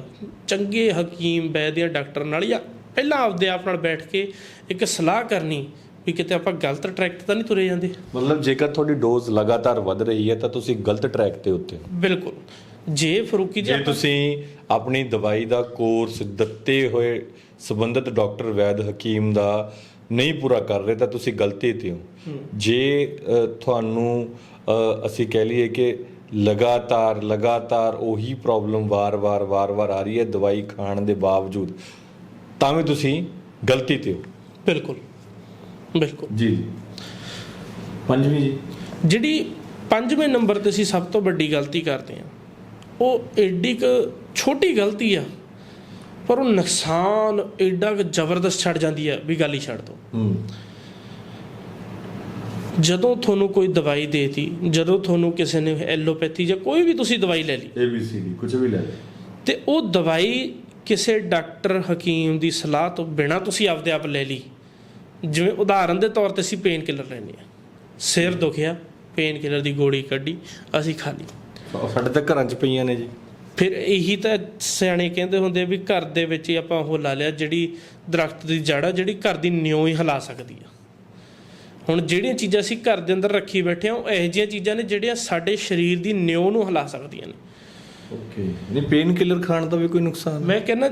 Speaker 1: ਚੰਗੇ ਹਕੀਮ ਵੈਦ ਜਾਂ ਡਾਕਟਰ ਨਾਲ ਜਾਂ ਪਹਿਲਾਂ ਆਪਦੇ ਆਪ ਨਾਲ ਬੈਠ ਕੇ ਇੱਕ ਸਲਾਹ ਕਰਨੀ ਵੀ ਕਿਤੇ ਆਪਾਂ ਗਲਤ ਟਰੈਕ ਤੇ ਤਾਂ ਨਹੀਂ ਤੁਰੇ ਜਾਂਦੇ।
Speaker 2: ਮਤਲਬ ਜੇਕਰ ਤੁਹਾਡੀ ਡੋਜ਼ ਲਗਾਤਾਰ ਵੱਧ ਰਹੀ ਹੈ ਤਾਂ ਤੁਸੀਂ ਗਲਤ ਟਰੈਕ ਤੇ ਉੱਤੇ ਹੋ।
Speaker 1: ਬਿਲਕੁਲ। ਜੇ ਫਰੂਕੀ ਜੀ
Speaker 2: ਜੇ ਤੁਸੀਂ ਆਪਣੀ ਦਵਾਈ ਦਾ ਕੋਰਸ ਦਿੱਤੇ ਹੋਏ ਸੰਬੰਧਿਤ ਡਾਕਟਰ ਵੈਦ ਹਕੀਮ ਦਾ ਨਹੀਂ ਪੂਰਾ ਕਰ ਰਹੇ ਤਾਂ ਤੁਸੀਂ ਗਲਤੀ ਤੇ ਹੋ। ਜੇ ਤੁਹਾਨੂੰ ਅਸੀਂ ਕਹਿ ਲਈਏ ਕਿ ਲਗਾਤਾਰ ਲਗਾਤਾਰ ਉਹੀ ਪ੍ਰੋਬਲਮ ਵਾਰ-ਵਾਰ ਵਾਰ-ਵਾਰ ਆ ਰਹੀ ਹੈ ਦਵਾਈ ਖਾਣ ਦੇ ਬਾਵਜੂਦ। ਤਾਂ ਵੀ ਤੁਸੀਂ ਗਲਤੀ ਤੇ ਹੋ।
Speaker 1: ਬਿਲਕੁਲ। ਬਿਲਕੁਲ।
Speaker 2: ਜੀ ਪੰਜਵੀਂ ਜੀ।
Speaker 1: ਜਿਹੜੀ ਪੰਜਵੇਂ ਨੰਬਰ ਤੇ ਅਸੀਂ ਸਭ ਤੋਂ ਵੱਡੀ ਗਲਤੀ ਕਰਦੇ ਹਾਂ ਉਹ ਏਡੀ ਕੁ ਛੋਟੀ ਗਲਤੀ ਆ ਪਰ ਉਹ ਨੁਕਸਾਨ ਏਡਾ ਕੁ ਜ਼ਬਰਦਸਤ ਛੱਡ ਜਾਂਦੀ ਹੈ ਵੀ ਗੱਲ ਹੀ ਛੱਡ ਦੋ।
Speaker 2: ਹੂੰ।
Speaker 1: ਜਦੋਂ ਤੁਹਾਨੂੰ ਕੋਈ ਦਵਾਈ ਦੇਤੀ ਜਦੋਂ ਤੁਹਾਨੂੰ ਕਿਸੇ ਨੇ ਐਲੋਪੈਥੀ ਜਾਂ ਕੋਈ ਵੀ ਤੁਸੀਂ ਦਵਾਈ ਲੈ ਲਈ
Speaker 2: ਸੀ ਡੀ ਕੁਝ ਵੀ ਲੈ ਲੈ
Speaker 1: ਤੇ ਉਹ ਦਵਾਈ ਕਿਸੇ ਡਾਕਟਰ ਹਕੀਮ ਦੀ ਸਲਾਹ ਤੋਂ ਬਿਨਾ ਤੁਸੀਂ ਆਪਦੇ ਆਪ ਲੈ ਲਈ। ਜਿਵੇਂ ਉਦਾਹਰਨ ਦੇ ਤੌਰ ਤੇ ਅਸੀਂ ਪੇਨ ਕਿਲਰ ਲੈਂਦੇ ਆ ਸਿਰ ਦੁਖਿਆ ਪੇਨ ਕਿਲਰ ਦੀ ਗੋਲੀ ਕੱਢੀ ਅਸੀਂ ਖਾ ਲਈ।
Speaker 2: ਉਹ ਸਾਡੇ ਤਾਂ ਘਰਾਂ 'ਚ ਪਈਆਂ ਨੇ ਜੀ।
Speaker 1: ਫਿਰ ਇਹੀ ਤਾਂ ਸਿਆਣੇ ਕਹਿੰਦੇ ਹੁੰਦੇ ਵੀ ਘਰ ਦੇ ਵਿੱਚ ਹੀ ਆਪਾਂ ਉਹ ਲਾ ਲਿਆ ਜਿਹੜੀ ਦਰਖਤ ਦੀ ਜੜ ਆ ਜਿਹੜੀ ਘਰ ਦੀ ਨਿਉ ਹੀ ਹਿਲਾ ਸਕਦੀ ਆ। ਹੁਣ ਜਿਹੜੀਆਂ ਚੀਜ਼ਾਂ ਅਸੀਂ ਘਰ ਦੇ ਅੰਦਰ ਰੱਖੀ ਬੈਠੇ ਆ ਉਹ ਇਹੋ ਜਿਹੀਆਂ ਚੀਜ਼ਾਂ ਨੇ ਜਿਹੜੀਆਂ ਸਾਡੇ ਸਰੀਰ ਦੀ ਨਿਉ ਨੂੰ ਹਿਲਾ ਸਕਦੀਆਂ ਨੇ।
Speaker 2: ਓਕੇ ਨਹੀਂ ਪੇਨ ਕਿਲਰ ਖਾਣ ਦਾ ਵੀ ਕੋਈ ਨੁਕਸਾਨ
Speaker 1: ਮੈਂ ਕਹਿੰਦਾ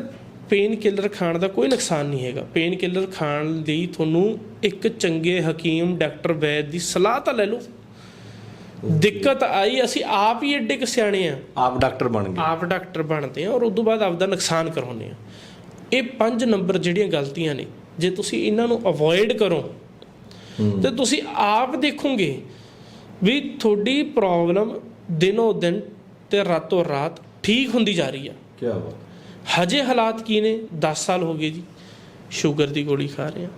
Speaker 1: ਪੇਨ ਕਿਲਰ ਖਾਣ ਦਾ ਕੋਈ ਨੁਕਸਾਨ ਨਹੀਂ ਹੈਗਾ। ਪੇਨ ਕਿਲਰ ਖਾਣ ਲਈ ਤੁਹਾਨੂੰ ਇੱਕ ਚੰਗੇ ਹਕੀਮ ਡਾਕਟਰ ਵੈਦ ਦੀ ਸਲਾਹ ਤਾਂ ਲੈ ਲਓ। ਦਿੱਕਤ ਆਈ ਅਸੀਂ ਆਪ ਹੀ ਏਡੇ ਕੁ ਸਿਆਣੇ ਆ।
Speaker 2: ਆਪ ਡਾਕਟਰ ਬਣ ਗਏ।
Speaker 1: ਆਪ ਡਾਕਟਰ ਬਣਦੇ ਆ ਔਰ ਉਦੋਂ ਬਾਅਦ ਆਪਦਾ ਨੁਕਸਾਨ ਕਰਾਉਂਦੇ ਆ। ਇਹ ਪੰਜ ਨੰਬਰ ਜਿਹੜੀਆਂ ਗਲਤੀਆਂ ਨੇ ਜੇ ਤੁਸੀਂ ਇਹਨਾਂ ਨੂੰ ਅਵੋਇਡ ਕਰੋ ਤੇ ਤੁਸੀਂ ਆਪ ਦੇਖੋਗੇ ਵੀ ਤੁਹਾਡੀ ਪ੍ਰੋਬਲਮ ਦਿਨੋ ਦਿਨ ਤੇ ਰਾਤੋਂ ਰਾਤ ਠੀਕ ਹੁੰਦੀ ਜਾ ਰਹੀ ਆ।
Speaker 2: ਕੀ ਬਾਤ।
Speaker 1: ਹਜੇ ਹਾਲਾਤ ਕੀ ਨੇ? 10 ਸਾਲ ਹੋ ਗਏ ਜੀ ਸ਼ੂਗਰ ਦੀ ਗੋਲੀ ਖਾ ਰਹੇ ਆ।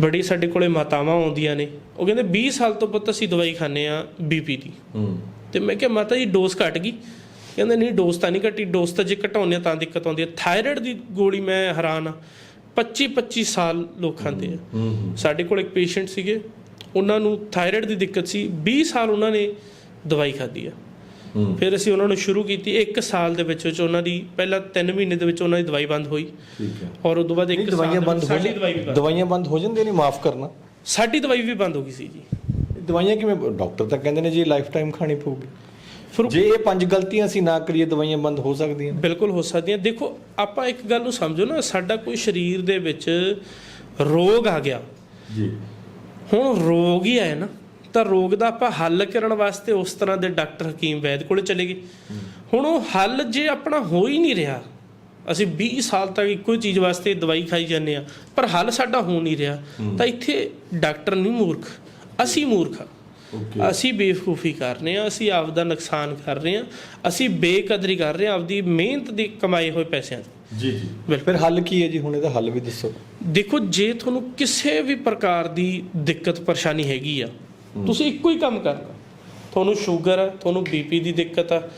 Speaker 1: ਬੜੀ ਸਾਡੇ ਕੋਲੇ ਮਾਤਾਵਾਂ ਆਉਂਦੀਆਂ ਨੇ। ਉਹ ਕਹਿੰਦੇ 20 ਸਾਲ ਤੋਂ ਪੁੱਤ ਅਸੀਂ ਦਵਾਈ ਖਾਂਦੇ ਆ ਬੀਪੀ ਦੀ। ਤੇ ਮੈਂ ਕਿਹਾ ਮਾਤਾ ਜੀ ਡੋਜ਼ ਘਟ ਗਈ। ਕਹਿੰਦੇ ਨਹੀਂ ਡੋਜ਼ ਤਾਂ ਨਹੀਂ ਘਟੀ ਡੋਜ਼ ਤਾਂ ਜੇ ਘਟਾਉਂਦੇ ਤਾਂ ਦਿੱਕਤ ਆਉਂਦੀ ਹੈ। ਥਾਇਰਾਇਡ ਦੀ ਗੋਲੀ ਮੈਂ ਹੈਰਾਨ ਆ 25 25 ਸਾਲ ਲੋਕ ਖਾਂਦੇ ਆ। ਸਾਡੇ ਕੋਲ ਇੱਕ ਪੇਸ਼ੈਂਟ ਸੀਗੇ। ਉਹਨਾਂ ਨੂੰ ਥਾਇਰਾਇਡ ਦੀ ਦਿੱਕਤ ਸੀ। 20 ਸਾਲ ਉਹਨਾਂ ਨੇ ਦਵਾਈ ਖਾਧੀ ਆ। ਫਿਰ ਅਸੀਂ ਉਹਨਾਂ ਨੂੰ ਸ਼ੁਰੂ ਕੀਤੀ। 1 ਸਾਲ ਦੇ ਵਿੱਚ ਵਿੱਚ ਉਹਨਾਂ ਦੀ ਪਹਿਲਾਂ 3 ਮਹੀਨੇ ਦੇ ਵਿੱਚ ਉਹਨਾਂ ਦੀ ਦਵਾਈ ਬੰਦ ਹੋਈ।
Speaker 2: ਠੀਕ ਹੈ।
Speaker 1: ਔਰ ਉਦੋਂ ਬਾਅਦ
Speaker 2: ਨਹੀਂ
Speaker 1: ਇੱਕ
Speaker 2: ਦਵਾਈਆਂ ਬੰਦ ਹੋ
Speaker 1: ਬੰਦ
Speaker 2: ਦਵਾਈਆਂ ਬੰਦ ਹੋ ਜਾਂਦੀਆਂ ਨੇ ਮਾਫ ਕਰਨਾ।
Speaker 1: ਸਾਡੀ ਦਵਾਈ ਵੀ ਬੰਦ ਹੋ ਗਈ ਸੀ ਜੀ।
Speaker 2: ਦਵਾਈਆਂ ਕਿਵੇਂ ਡਾਕਟਰ ਤਾਂ ਕਹਿੰਦੇ ਨੇ ਜੀ ਲਾਈਫ ਟਾਈਮ ਖਾਣੀ ਪਊਗੀ। ਜੇ ਇਹ ਪੰਜ ਗਲਤੀਆਂ ਅਸੀਂ ਨਾ ਕਰੀਏ ਦਵਾਈਆਂ ਬੰਦ ਹੋ ਸਕਦੀਆਂ ਨੇ।
Speaker 1: ਬਿਲਕੁਲ ਹੋ ਸਕਦੀਆਂ। ਦੇਖੋ ਆਪਾਂ ਇੱਕ ਗੱਲ ਨੂੰ ਸਮਝੋ ਨਾ ਸਾਡਾ ਕੋਈ ਸਰੀਰ ਦੇ ਵਿੱਚ ਰੋਗ ਆ ਗਿਆ।
Speaker 2: ਜੀ।
Speaker 1: ਹੁਣ ਰੋਗ ਹੀ ਆਇਆ ਨਾ ਤਾਂ ਰੋਗ ਦਾ ਆਪਾਂ ਹੱਲ ਕਰਨ ਵਾਸਤੇ ਉਸ ਤਰ੍ਹਾਂ ਦੇ ਡਾਕਟਰ ਹਕੀਮ ਵੈਦ ਕੋਲੇ ਚਲੇ ਗਏ। ਹੁਣ ਉਹ ਹੱਲ ਜੇ ਆਪਣਾ ਹੋ ਹੀ ਨਹੀਂ ਰਿਹਾ ਅਸੀਂ 20 ਸਾਲ ਤੱਕ ਇੱਕੋ ਹੀ ਚੀਜ਼ ਵਾਸਤੇ ਦਵਾਈ ਖਾਈ ਜਾਂਦੇ ਆ ਪਰ ਹੱਲ ਸਾਡਾ ਹੋ ਨਹੀਂ ਰਿਹਾ ਤਾਂ ਇੱਥੇ ਡਾਕਟਰ ਨਹੀਂ ਮੂਰਖ ਅਸੀਂ ਮੂਰਖ
Speaker 2: ਓਕੇ
Speaker 1: ਅਸੀਂ ਬੇਵਕੂਫੀ ਕਰ ਰਹੇ ਹਾਂ ਅਸੀਂ ਆਪ ਦਾ ਨੁਕਸਾਨ ਕਰ ਰਹੇ ਹਾਂ ਅਸੀਂ ਬੇਕਦਰੀ ਕਰ ਰਹੇ ਹਾਂ ਆਪਦੀ ਮਿਹਨਤ ਦੀ ਕਮਾਏ ਹੋਏ ਪੈਸਿਆਂ ਦੀ।
Speaker 2: ਜੀ ਜੀ।
Speaker 1: ਬਿਲਕੁਲ।
Speaker 2: ਫਿਰ ਹੱਲ ਕੀ ਹੈ ਜੀ? ਹੁਣ ਇਹਦਾ ਹੱਲ ਵੀ ਦੱਸੋ।
Speaker 1: ਦੇਖੋ ਜੇ ਤੁਹਾਨੂੰ ਕਿਸੇ ਵੀ ਪ੍ਰਕਾਰ ਦੀ ਦਿੱਕਤ ਪਰੇਸ਼ਾਨੀ ਹੈਗੀ ਆ ਤੁਸੀਂ ਇੱਕੋ ਹੀ ਕੰਮ ਕਰਨਾ। ਤੁਹਾਨੂੰ ਸ਼ੂਗਰ ਆ ਤੁਹਾਨੂੰ ਬੀਪੀ ਦੀ ਦਿੱਕਤ ਆ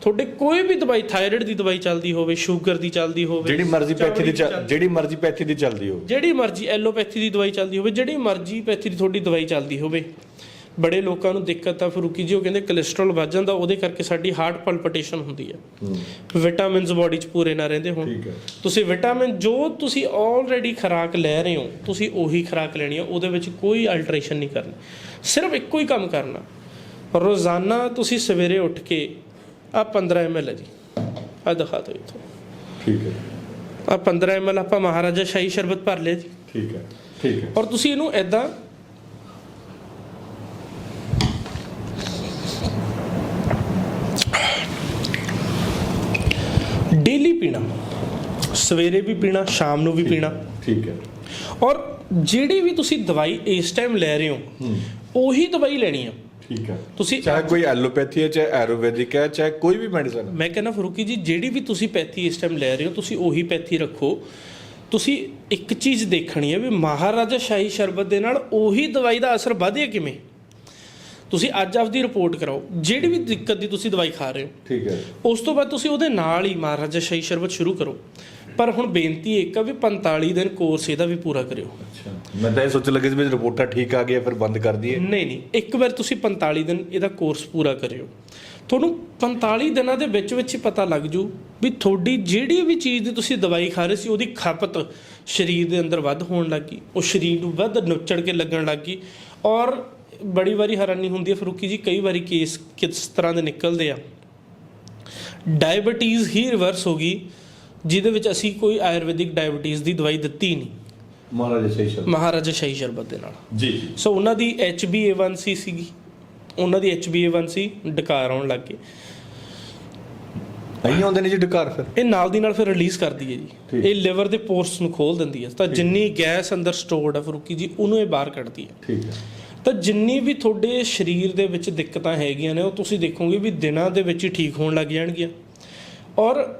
Speaker 1: ਤੁਹਾਡੇ ਕੋਈ ਵੀ ਦਵਾਈ ਥਾਇਰਾਇਡ ਦੀ ਦਵਾਈ ਚੱਲਦੀ ਹੋਵੇ ਸ਼ੂਗਰ ਦੀ ਚੱਲਦੀ ਹੋਵੇ
Speaker 2: ਜਿਹੜੀ ਮਰਜ਼ੀ ਪੈਥੀ ਦੀ ਜਿਹੜੀ ਮਰਜ਼ੀ ਪੈਥੀ ਦੀ ਚੱਲਦੀ ਹੋ
Speaker 1: ਜਿਹੜੀ ਮਰਜ਼ੀ ਐਲੋਪੈਥੀ ਦੀ ਦਵਾਈ ਚੱਲਦੀ ਹੋਵੇ ਜਿਹੜੀ ਮਰਜ਼ੀ ਪੈਥੀ ਦੀ ਤੁਹਾਡੀ ਦਵਾਈ ਚੱਲਦੀ ਹੋਵੇ ਬੜੇ ਲੋਕਾਂ ਨੂੰ ਦਿੱਕਤ ਆ ਫਰੂਕੀ ਜੀ ਉਹ ਕਹਿੰਦੇ ਕੋਲੇਸਟ੍ਰੋਲ ਵੱਧ ਜਾਂਦਾ ਉਹਦੇ ਕਰਕੇ ਸਾਡੀ ਹਾਰਟ ਪਲਪੀਟੇਸ਼ਨ ਹੁੰਦੀ ਆ ਵਿਟਾਮਿਨਸ ਬਾਡੀ 'ਚ ਪੂਰੇ ਨਾ ਰਹਿੰਦੇ ਹੁਣ।
Speaker 2: ਹੈ।
Speaker 1: ਤੁਸੀਂ ਵਿਟਾਮਿਨ ਜੋ ਤੁਸੀਂ ਆਲਰੇਡੀ ਖੁਰਾਕ ਲੈ ਰਹੇ ਹੋ ਤੁਸੀਂ ਉਹੀ ਖੁਰਾਕ ਲੈਣੀ ਆ ਉਹਦੇ ਵਿੱਚ ਕੋਈ ਅਲਟਰੇਸ਼ਨ ਨਹੀਂ ਕਰਨੀ। ਸਿਰਫ ਇੱਕੋ ਹੀ ਕੰਮ ਕਰਨਾ। ਰੋਜ਼ਾਨਾ ਤੁਸੀਂ ਸਵੇਰੇ ਉੱਠ ਕੇ ਆ 15 ml ਹੈ ਜੀ। ਆ ਦਿਖਾ ਦਿਓ ਇਥੋਂ।
Speaker 2: ਠੀਕ ਹੈ।
Speaker 1: ਆ 15 ml ਆਪਾਂ ਮਹਾਰਾਜਾ ਸ਼ਾਹੀ ਸ਼ਰਬਤ ਭਰ ਲਿਆ ਜੀ।
Speaker 2: ਠੀਕ ਹੈ। ਠੀਕ ਹੈ।
Speaker 1: ਔਰ ਤੁਸੀਂ ਇਹਨੂੰ ਐਦਾਂ ਪੀਣਾ। ਸਵੇਰੇ ਵੀ ਪੀਣਾ ਸ਼ਾਮ ਨੂੰ ਵੀ ਪੀਣਾ।
Speaker 2: ਠੀਕ ਹੈ।
Speaker 1: ਔਰ ਜਿਹੜੀ ਵੀ ਤੁਸੀਂ ਦਵਾਈ ਇਸ ਟਾਈਮ ਲੈ ਰਹੇ ਹੋ ਉਹੀ ਦਵਾਈ ਲੈਣੀ ਆ।
Speaker 2: ਠੀਕ ਹੈ।
Speaker 1: ਤੁਸੀਂ
Speaker 2: ਚਾਹੇ ਕੋਈ ਐਲੋਪੈਥੀ ਹੈ ਚਾਹੇ ਆਯੁਰਵੈਦਿਕ ਹੈ ਚਾਹੇ ਕੋਈ ਵੀ ਮੈਡੀਸਨ
Speaker 1: ਮੈਂ ਕਹਿੰਦਾ ਫਰੂਕੀ ਜੀ ਜਿਹੜੀ ਵੀ ਤੁਸੀਂ ਪੈਥੀ ਇਸ ਟਾਈਮ ਲੈ ਰਹੇ ਹੋ ਤੁਸੀਂ ਉਹੀ ਪੈਥੀ ਰੱਖੋ। ਤੁਸੀਂ ਇੱਕ ਚੀਜ਼ ਦੇਖਣੀ ਹੈ ਵੀ ਮਹਾਰਾਜਾ ਸ਼ਾਹੀ ਸ਼ਰਬਤ ਦੇ ਨਾਲ ਉਹੀ ਦਵਾਈ ਦਾ ਅਸਰ ਵਧਿਆ ਕਿਵੇਂ? ਤੁਸੀਂ ਅੱਜ ਆਪਦੀ ਰਿਪੋਰਟ ਕਰਾਓ ਜਿਹੜੀ ਵੀ ਦਿੱਕਤ ਦੀ ਤੁਸੀਂ ਦਵਾਈ ਖਾ ਰਹੇ ਹੋ।
Speaker 2: ਠੀਕ ਹੈ।
Speaker 1: ਉਸ ਤੋਂ ਬਾਅਦ ਤੁਸੀਂ ਉਹਦੇ ਨਾਲ ਹੀ ਮਹਾਰਾਜਾ ਸ਼ਾਹੀ ਸ਼ਰਬਤ ਸ਼ੁਰੂ ਕਰੋ। ਪਰ ਹੁਣ ਬੇਨਤੀ ਇੱਕ ਆ ਵੀ 45 ਦਿਨ ਕੋਰਸ ਇਹਦਾ ਵੀ ਪੂਰਾ ਕਰਿਓ।
Speaker 2: ਅੱਛਾ। ਮੈਂ ਤਾਂ ਇਹ ਸੋਚ ਲੱਗੇ ਸੀ ਵੀ ਰਿਪੋਰਟਾਂ ਠੀਕ ਆ ਗਈਆਂ ਫਿਰ ਬੰਦ ਕਰ ਦਈਏ।
Speaker 1: ਨਹੀਂ ਨਹੀਂ। ਇੱਕ ਵਾਰ ਤੁਸੀਂ 45 ਦਿਨ ਇਹਦਾ ਕੋਰਸ ਪੂਰਾ ਕਰਿਓ। ਤੁਹਾਨੂੰ 45 ਦਿਨਾਂ ਦੇ ਵਿੱਚ ਵਿੱਚ ਹੀ ਪਤਾ ਲੱਗ ਜੂ ਵੀ ਤੁਹਾਡੀ ਜਿਹੜੀ ਵੀ ਚੀਜ਼ ਦੀ ਤੁਸੀਂ ਦਵਾਈ ਖਾ ਰਹੇ ਸੀ ਉਹਦੀ ਖਪਤ ਸਰੀਰ ਦੇ ਅੰਦਰ ਵੱਧ ਹੋਣ ਲੱਗੀ ਉਹ ਸਰੀਰ ਨੂੰ ਵੱਧ ਨੁੱਚੜ ਕੇ ਲੱਗਣ ਲੱਗੀ ਔਰ ਬੜੀ ਵਾਰੀ ਹੈਰਾਨੀ ਹੁੰਦੀ ਹੈ ਫਰੂਕੀ ਜੀ ਕਈ ਵਾਰੀ ਕੇਸ ਕਿਸ ਤਰ੍ਹਾਂ ਦੇ ਨਿਕਲਦੇ ਆ। ਡਾਇਬੀਟੀਜ਼ ਹੀ ਰਿਵਰਸ ਹੋ ਗਈ ਜਿਹਦੇ ਵਿੱਚ ਅਸੀਂ ਕੋਈ ਆਯੁਰਵੈਦਿਕ ਡਾਇਬੀਟੀਜ਼ ਦੀ ਦਵਾਈ ਦਿੱਤੀ ਨਹੀਂ।
Speaker 2: ਮਹਾਰਾਜਾ ਸਹੀ ਸ਼ਬਦ
Speaker 1: ਮਹਾਰਾਜਾ ਸ਼ਾਹੀ ਸ਼ਰਬਤ ਦੇ ਨਾਲ।
Speaker 2: ਜੀ
Speaker 1: ਸੋ ਉਹਨਾਂ ਦੀ HbA1c ਸੀਗੀ। ਉਹਨਾਂ ਦੀ HbA1c ਡਕਾਰ ਆਉਣ ਲੱਗ ਗਈ।
Speaker 2: ਨਹੀਂ ਆਉਂਦੇ ਨੇ ਜੀ ਡਕਾਰ ਫਿਰ।
Speaker 1: ਇਹ ਨਾਲ ਦੀ ਨਾਲ ਫਿਰ ਰਿਲੀਜ਼ ਕਰਦੀ ਹੈ ਜੀ। ਇਹ ਲਿਵਰ ਦੇ ਪੋਰਸ ਨੂੰ ਖੋਲ ਦਿੰਦੀ ਹੈ। ਤਾਂ ਜਿੰਨੀ ਗੈਸ ਅੰਦਰ ਸਟੋਰਡ ਹੈ ਫਰੂਕੀ ਜੀ ਉਹਨੂੰ ਇਹ ਬਾਹਰ ਕੱਢਦੀ ਹੈ।
Speaker 2: ਠੀਕ ਹੈ।
Speaker 1: ਤਾਂ ਜਿੰਨੀ ਵੀ ਤੁਹਾਡੇ ਸਰੀਰ ਦੇ ਵਿੱਚ ਦਿੱਕਤਾਂ ਹੈਗੀਆਂ ਨੇ ਉਹ ਤੁਸੀਂ ਦੇਖੋਗੇ ਵੀ ਦਿਨਾਂ ਦੇ ਵਿੱਚ ਹੀ ਠੀਕ ਹੋਣ ਲੱਗ ਜਾਣਗੀਆਂ। ਔਰ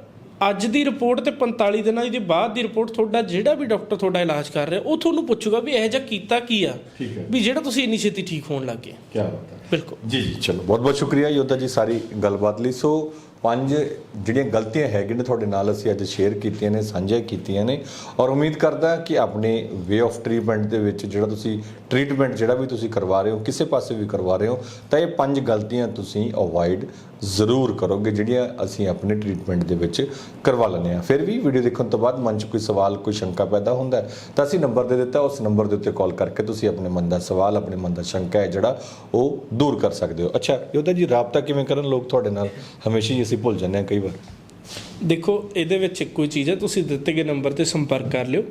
Speaker 1: ਅੱਜ ਦੀ ਰਿਪੋਰਟ ਤੇ 45 ਦਿਨਾਂ ਦੀ ਬਾਅਦ ਦੀ ਰਿਪੋਰਟ ਤੁਹਾਡਾ ਜਿਹੜਾ ਵੀ ਡਾਕਟਰ ਤੁਹਾਡਾ ਇਲਾਜ ਕਰ ਰਿਹਾ ਉਹ ਤੁਹਾਨੂੰ ਪੁੱਛੂਗਾ ਵੀ ਇਹ ਜਿਹਾ ਕੀਤਾ ਕੀ ਆ। ਵੀ ਜਿਹੜਾ ਤੁਸੀਂ ਇੰਨੀ ਛੇਤੀ ਠੀਕ ਹੋਣ ਲੱਗ ਗਏ।
Speaker 2: ਕੀ ਬਾਤ ਹੈ।
Speaker 1: ਬਿਲਕੁਲ।
Speaker 2: ਜੀ ਜੀ ਚਲੋ ਬਹੁਤ ਬਹੁਤ ਸ਼ੁਕਰੀਆ ਯੋਧਾ ਜੀ ਸਾਰੀ ਗੱਲਬਾਤ ਲਈ। ਸੋ ਪੰਜ ਜਿਹੜੀਆਂ ਗਲਤੀਆਂ ਹੈਗੀਆਂ ਨੇ ਤੁਹਾਡੇ ਨਾਲ ਅਸੀਂ ਅੱਜ ਸ਼ੇਅਰ ਕੀਤੀਆਂ ਨੇ ਸਾਂਝਾ ਕੀਤੀਆਂ ਨੇ। ਔਰ ਉਮੀਦ ਕਰਦਾ ਕਿ ਆਪਣੇ ਵੇ ਆਫ ਟ੍ਰੀਟਮੈਂਟ ਦੇ ਵਿੱਚ ਜਿਹੜਾ ਤੁਸੀਂ ਟ੍ਰੀਟਮੈਂਟ ਜਿਹੜਾ ਵੀ ਤੁਸੀਂ ਕਰਵਾ ਰਹੇ ਹੋ, ਕਿਸੇ ਪਾਸੇ ਵੀ ਕਰਵਾ ਰਹੇ ਹੋ, ਤਾਂ ਇਹ ਪੰਜ ਗਲਤੀਆਂ ਤੁਸੀਂ ਅਵੋਇਡ ਜ਼ਰੂਰ ਕਰੋਗੇ, ਜਿਹੜੀਆਂ ਅਸੀਂ ਆਪਣੇ ਟ੍ਰੀਟਮੈਂਟ ਦੇ ਵਿੱਚ ਕਰਵਾ ਲੈਂਦੇ ਹਾਂ। ਫਿਰ ਵੀ ਵੀਡੀਓ ਦੇਖਣ ਤੋਂ ਬਾਅਦ ਮਨ 'ਚ ਕੋਈ ਸਵਾਲ, ਕੋਈ ਸ਼ੰਕਾ ਪੈਦਾ ਹੁੰਦਾ ਤਾਂ ਅਸੀਂ ਨੰਬਰ ਦੇ ਦਿੱਤਾ, ਉਸ ਨੰਬਰ ਦੇ ਉੱਤੇ ਕਾਲ ਕਰਕੇ ਤੁਸੀਂ ਆਪਣੇ ਮਨ ਦਾ ਸਵਾਲ, ਆਪਣੇ ਮਨ ਦਾ ਸ਼ੰਕਾ ਹੈ ਜਿਹੜਾ ਉਹ ਦੂਰ ਕਰ ਸਕਦੇ ਹੋ। ਅੱਛਾ, ਯੋਧਾ ਜੀ, ਰਾਬਤਾ ਕਿਵੇਂ ਕਰਨ ਲੋਕ ਤੁਹਾਡੇ ਨਾਲ? ਹਮੇਸ਼ਾ ਹੀ ਅਸੀਂ ਭੁੱਲ ਜਾਂਦੇ ਹਾਂ ਕਈ ਵਾਰ।
Speaker 1: ਦੇਖੋ, ਇਹਦੇ ਵਿੱਚ ਇੱਕੋ ਹੀ ਚੀਜ਼ ਹੈ, ਤੁਸੀਂ ਦਿੱਤੇ ਗਏ ਨੰਬਰ ਤੇ ਸੰਪਰਕ ਕਰ ਲਿਓ।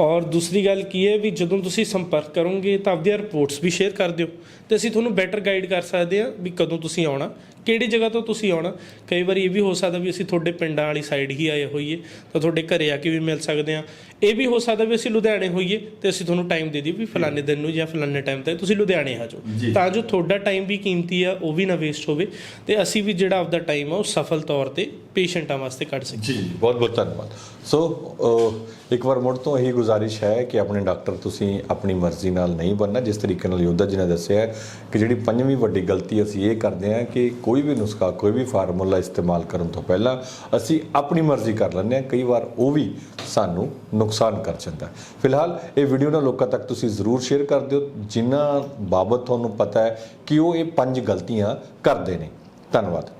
Speaker 1: ਔਰ ਦੂਸਰੀ ਗੱਲ ਕੀ ਹੈ ਵੀ ਜਦੋਂ ਤੁਸੀਂ ਸੰਪਰਕ ਕਰੋਗੇ, ਤਾਂ ਆਪਦੀਆਂ ਰਿਪੋਰਟਸ ਵੀ ਸ਼ੇਅਰ ਕਰ ਦਿਓ। ਤੇ ਅਸੀਂ ਤੁਹਾਨੂੰ ਬੈਟਰ ਗਾਈਡ ਕਰ ਸਕਦੇ ਹਾਂ ਵੀ ਕਦੋਂ ਤੁਸੀਂ ਆਉਣਾ, ਕਿਹੜੀ ਜਗ੍ਹਾ ਤੋਂ ਤੁਸੀਂ ਆਉਣਾ। ਕਈ ਵਾਰੀ ਇਹ ਵੀ ਹੋ ਸਕਦਾ ਵੀ ਅਸੀਂ ਤੁਹਾਡੇ ਪਿੰਡਾਂ ਵਾਲੀ ਸਾਈਡ ਹੀ ਆਏ ਹੋਈਏ, ਤਾਂ ਤੁਹਾਡੇ ਘਰੇ ਆ ਕੇ ਵੀ ਮਿਲ ਸਕਦੇ ਹਾਂ। ਇਹ ਵੀ ਹੋ ਸਕਦਾ ਵੀ ਅਸੀਂ ਲੁਧਿਆਣੇ ਹੋਈਏ ਤੇ ਅਸੀਂ ਤੁਹਾਨੂੰ ਟਾਈਮ ਦੇ ਦਈਏ ਵੀ ਫਲਾਣੇ ਦਿਨ ਨੂੰ ਜਾਂ ਫਲਾਣੇ ਟਾਈਮ ਤੇ ਤੁਸੀਂ ਲੁਧਿਆਣੇ ਆ ਜਾਓ। ਤਾਂ ਜੋ ਤੁਹਾਡਾ ਟਾਈਮ ਵੀ ਕੀਮਤੀ ਆ ਉਹ ਵੀ ਨਾ ਵੇਸਟ ਹੋਵੇ ਤੇ ਅਸੀਂ ਵੀ ਜਿਹੜਾ ਆਪਦਾ ਟਾਈਮ ਆ ਉਹ ਸਫਲ ਤੌਰ ਤੇ ਪੇਸ਼ੈਂਟਾਂ ਵਾਸਤੇ ਕੱਢ ਸਕੀਏ।
Speaker 2: ਜੀ ਬਹੁਤ ਬਹੁਤ ਧੰਨਵਾਦ। ਸੋ ਇੱਕ ਵਾਰ ਮੁੜ ਤੋਂ ਇਹੀ ਗੁਜ਼ਾਰਿਸ਼ ਹੈ ਕਿ ਆਪਣੇ ਡਾਕਟਰ ਤੁਸੀਂ ਆਪਣੀ ਮਰਜ਼ੀ ਨਾਲ ਨਹੀਂ ਬਣਨਾ। ਜਿਸ ਤਰੀਕੇ ਨਾਲ ਯੋਧਾ ਜੀ ਨੇ ਦੱਸਿਆ ਕਿ ਜਿਹੜੀ ਪੰਜਵੀਂ ਵੱਡੀ ਗਲਤੀ ਅਸੀਂ ਇਹ ਕਰਦੇ ਹਾਂ ਕਿ ਕੋਈ ਵੀ ਨੁਸਖਾ ਕੋਈ ਵੀ ਫਾਰਮੂਲਾ ਇਸਤੇਮਾਲ ਕਰਨ ਤੋਂ ਪਹਿਲਾਂ ਅਸੀਂ ਆਪਣੀ ਮਰਜ਼ੀ ਕਰ ਲੈਂਦੇ ਹਾਂ। ਕਈ ਵਾਰ ਉਹ ਵੀ ਸਾਨੂੰ ਨੁਕਸਾਨ ਨੁਕਸਾਨ ਕਰ ਜਾਂਦਾ ਫਿਲਹਾਲ ਇਹ ਵੀਡੀਓ ਨਾ ਲੋਕਾਂ ਤੱਕ ਤੁਸੀਂ ਜ਼ਰੂਰ ਸ਼ੇਅਰ ਕਰ ਦਿਓ। ਜਿਨ੍ਹਾਂ ਬਾਬਤ ਤੁਹਾਨੂੰ ਪਤਾ ਹੈ ਕਿ ਉਹ ਇਹ ਪੰਜ ਗਲਤੀਆਂ ਕਰਦੇ ਨੇ। ਧੰਨਵਾਦ।